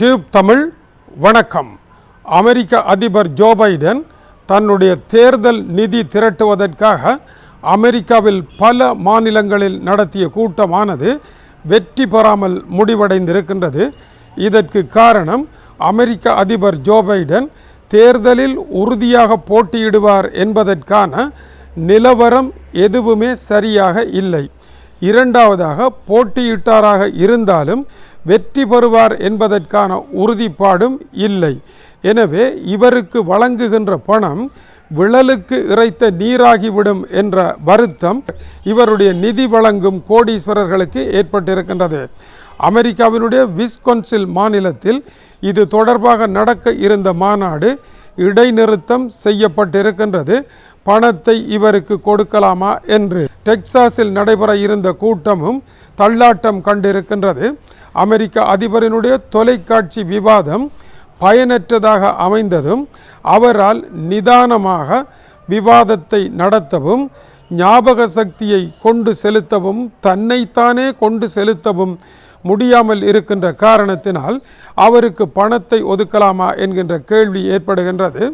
Tube Tamil வணக்கம். அமெரிக்க அதிபர் Joe Biden தன்னுடைய தேர்தல் நிதி திரட்டுவதற்காக அமெரிக்காவில் பல மாநிலங்களில் நடத்திய கூட்டமானது வெற்றி பெறாமல் முடிவடைந்திருக்கின்றது. இதற்கு காரணம் அமெரிக்க அதிபர் ஜோ பைடன் தேர்தலில் உறுதியாக போட்டியிடுவார் என்பதற்கான நிலவரம் எதுவுமே சரியாக இல்லை. இரண்டாவதாக போட்டியிட்டாராக இருந்தாலும் வெற்றி பெறுவார் என்பதற்கான உறுதிப்பாடும் இல்லை. எனவே இவருக்கு வழங்குகின்ற பணம் விழலுக்கு இறைத்த நீராகிவிடும் என்ற வருத்தம் இவருடைய நிதி வழங்கும் கோடீஸ்வரர்களுக்கு ஏற்பட்டிருக்கின்றது. அமெரிக்காவினுடைய விஸ்கொன்சில் மாநிலத்தில் இது தொடர்பாக நடக்க இருந்த மாநாடு இடைநிறுத்தம் செய்யப்பட்டிருக்கின்றது. பணத்தை இவருக்கு கொடுக்கலாமா என்று டெக்சாஸில் நடைபெற இருந்த கூட்டமும் தள்ளாட்டம் கண்டிருக்கின்றது. அமெரிக்க அதிபரினுடைய தொலைக்காட்சி விவாதம் பயனற்றதாக அமைந்ததும் அவரால் நிதானமாக விவாதத்தை நடத்தவும் ஞாபக சக்தியை கொண்டு செலுத்தவும் தன்னைத்தானே கொண்டு செலுத்தவும் முடியாமல் இருக்கின்ற காரணத்தினால் அவருக்கு பணத்தை ஒதுக்கலாமா என்கின்ற கேள்வி ஏற்படுகின்றது.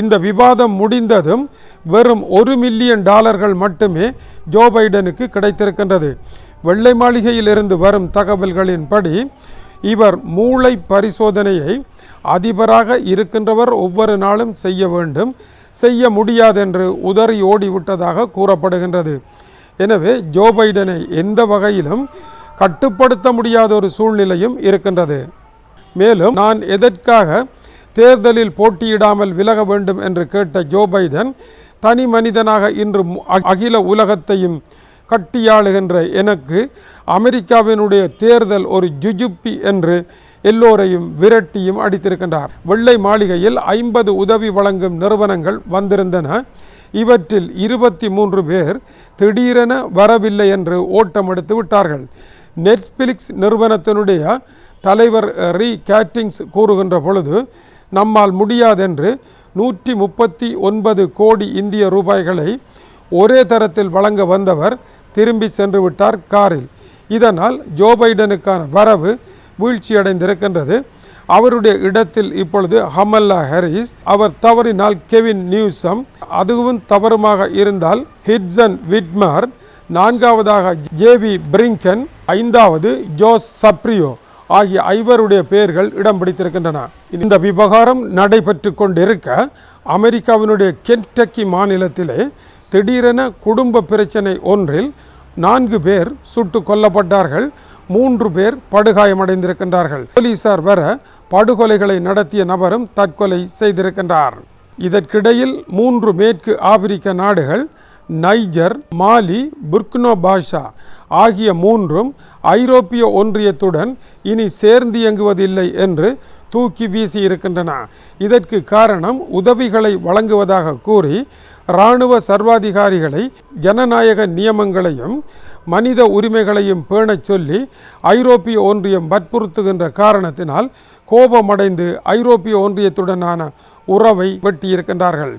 இந்த விவாதம் முடிந்ததும் வெறும் ஒரு மில்லியன் டாலர்கள் மட்டுமே ஜோ பைடனுக்கு கிடைத்திருக்கின்றது. வெள்ளை மாளிகையிலிருந்து வரும் தகவல்களின்படி இவர் மூளை பரிசோதனையை அதிபராக இருக்கின்றவர் ஒவ்வொரு நாளும் செய்ய வேண்டும் செய்ய முடியாதென்று உதறி ஓடிவிட்டதாக கூறப்படுகின்றது. எனவே ஜோ பைடனை எந்த வகையிலும் கட்டுப்படுத்த முடியாத ஒரு சூழ்நிலையும் இருக்கின்றது. மேலும் நான் எதற்காக தேர்தலில் போட்டியிடாமல் விலக வேண்டும் என்று கேட்ட ஜோ பைடன் தனி மனிதனாக இன்று அ- அகில உலகத்தையும் கட்டியாளுகின்ற எனக்கு அமெரிக்காவினுடைய தேர்தல் ஒரு ஜுஜுப்பி என்று எல்லோரையும் விரட்டியும் அடித்திருக்கின்றார். வெள்ளை மாளிகையில் ஐம்பது உதவி வழங்கும் நிறுவனங்கள் வந்திருந்தன. இவற்றில் இருபத்தி மூன்று பேர் திடீரென வரவில்லை என்று ஓட்டம் எடுத்து விட்டார்கள். நெட்ஃபிளிக்ஸ் நிறுவனத்தினுடைய தலைவர் ரீ கேட்டிங்ஸ் கூறுகின்ற பொழுது நம்மால் முடியாதென்று நூற்றி முப்பத்தி ஒன்பது கோடி இந்திய ரூபாய்களை ஒரே தரத்தில் வழங்க வந்தவர் திரும்பி சென்று விட்டார் காரில். இதனால் ஜோ பைடனுக்கான வரவு வீழ்ச்சியடைந்திருக்கின்றது. அவருடைய இடத்தில் இப்பொழுது ஹமல்லா ஹரிஸ் அவர் தவறினால் கெவின் நியூசம் அதுவும் தவறுமாக இருந்தால் ஹிட்சன் விட்மார் நான்காவதாக ஜேவி பிரிங்கன் ஐந்தாவது ஜோஸ் சப்ரியோ. ஆகிய ஐவருடைய பெயர்கள் இடம் பிடித்திருக்கின்றன. இந்த விவகாரம் நடைபெற்று கொண்டிருக்க அமெரிக்காவினுடைய கென்டக்கி மாநிலத்திலே திடீரென குடும்ப பிரச்சனை ஒன்றில் நான்கு பேர் சுட்டு கொல்லப்பட்டார்கள். மூன்று பேர் படுகாயமடைந்திருக்கின்றார்கள். போலீசார் வர படுகொலைகளை நடத்திய நபரும் தற்கொலை செய்திருக்கின்றார். இதற்கிடையில் மூன்று மேற்கு ஆப்பிரிக்க நாடுகள் நைஜர் மாலி புர்கினோ பாஷா ஆகிய மூன்றும் ஐரோப்பிய ஒன்றியத்துடன் இனி சேர்ந்து இயங்குவதில்லை என்று தூக்கி வீசி இருக்கின்றன. இதற்கு காரணம் உதவிகளை வழங்குவதாக கூறி இராணுவ சர்வாதிகாரிகளை ஜனநாயக நியமங்களையும் மனித உரிமைகளையும் பேணச் சொல்லி ஐரோப்பிய ஒன்றியம் வற்புறுத்துகின்ற காரணத்தினால் கோபமடைந்து ஐரோப்பிய ஒன்றியத்துடனான உறவை வெட்டியிருக்கின்றார்கள்.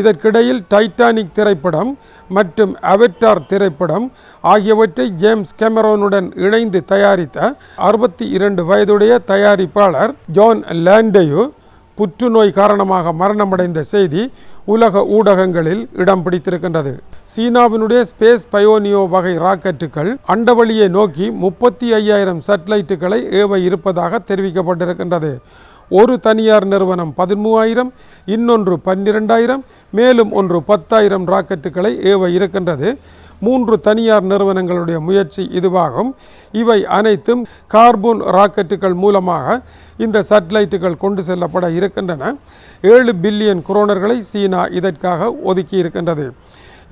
இதற்கிடையில் டைட்டானிக் திரைப்படம் மற்றும் அவெட்டார் திரைப்படம் ஆகியவற்றை ஜேம்ஸ் கேமரோனுடன் இணைந்து தயாரித்த அறுபத்தி இரண்டு வயதுடைய தயாரிப்பாளர் ஜான் லேண்டேயு புற்றுநோய் காரணமாக மரணமடைந்த செய்தி உலக ஊடகங்களில் இடம் பிடித்திருக்கின்றது. சீனாவினுடைய ஸ்பேஸ் பயோனியோ வகை ராக்கெட்டுகள் அண்டவழியை நோக்கி முப்பத்தி ஐயாயிரம் சேட்டலைட்டுகளை ஏவ இருப்பதாக தெரிவிக்கப்பட்டிருக்கின்றது. ஒரு தனியார் நிறுவனம் பதிமூவாயிரம் இன்னொன்று பன்னிரெண்டாயிரம் மேலும் ஒன்று பத்தாயிரம் ராக்கெட்டுகளை ஏவ இருக்கின்றது. மூன்று தனியார் நிறுவனங்களுடைய முயற்சி இதுவாகும். இவை அனைத்தும் கார்பன் ராக்கெட்டுகள் மூலமாக இந்த சேட்டலைட்டுகள் கொண்டு செல்லப்பட இருக்கின்றன. ஏழு பில்லியன் குரோனர்களை சீனா இதற்காக ஒதுக்கி இருக்கின்றது.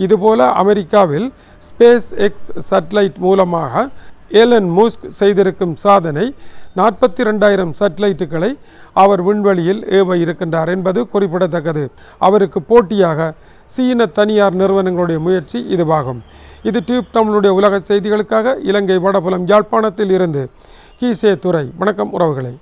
இதுபோல அமெரிக்காவில் ஸ்பேஸ் எக்ஸ் சேட்டலைட் மூலமாக ஏலன் மூஸ்க் செய்திருக்கும் சாதனை நாற்பத்தி ரெண்டாயிரம் சேட்டலைட்டுகளை அவர் விண்வெளியில் ஏவ இருக்கின்றார் என்பது குறிப்பிடத்தக்கது. அவருக்கு போட்டியாக சீன தனியார் நிறுவனங்களுடைய முயற்சி இதுவாகும். இது டியூப் தமிழுடைய உலக செய்திகளுக்காக இலங்கை வடபுலம் யாழ்ப்பாணத்தில் இருந்து. கீசே துறை வணக்கம் உறவுகளை.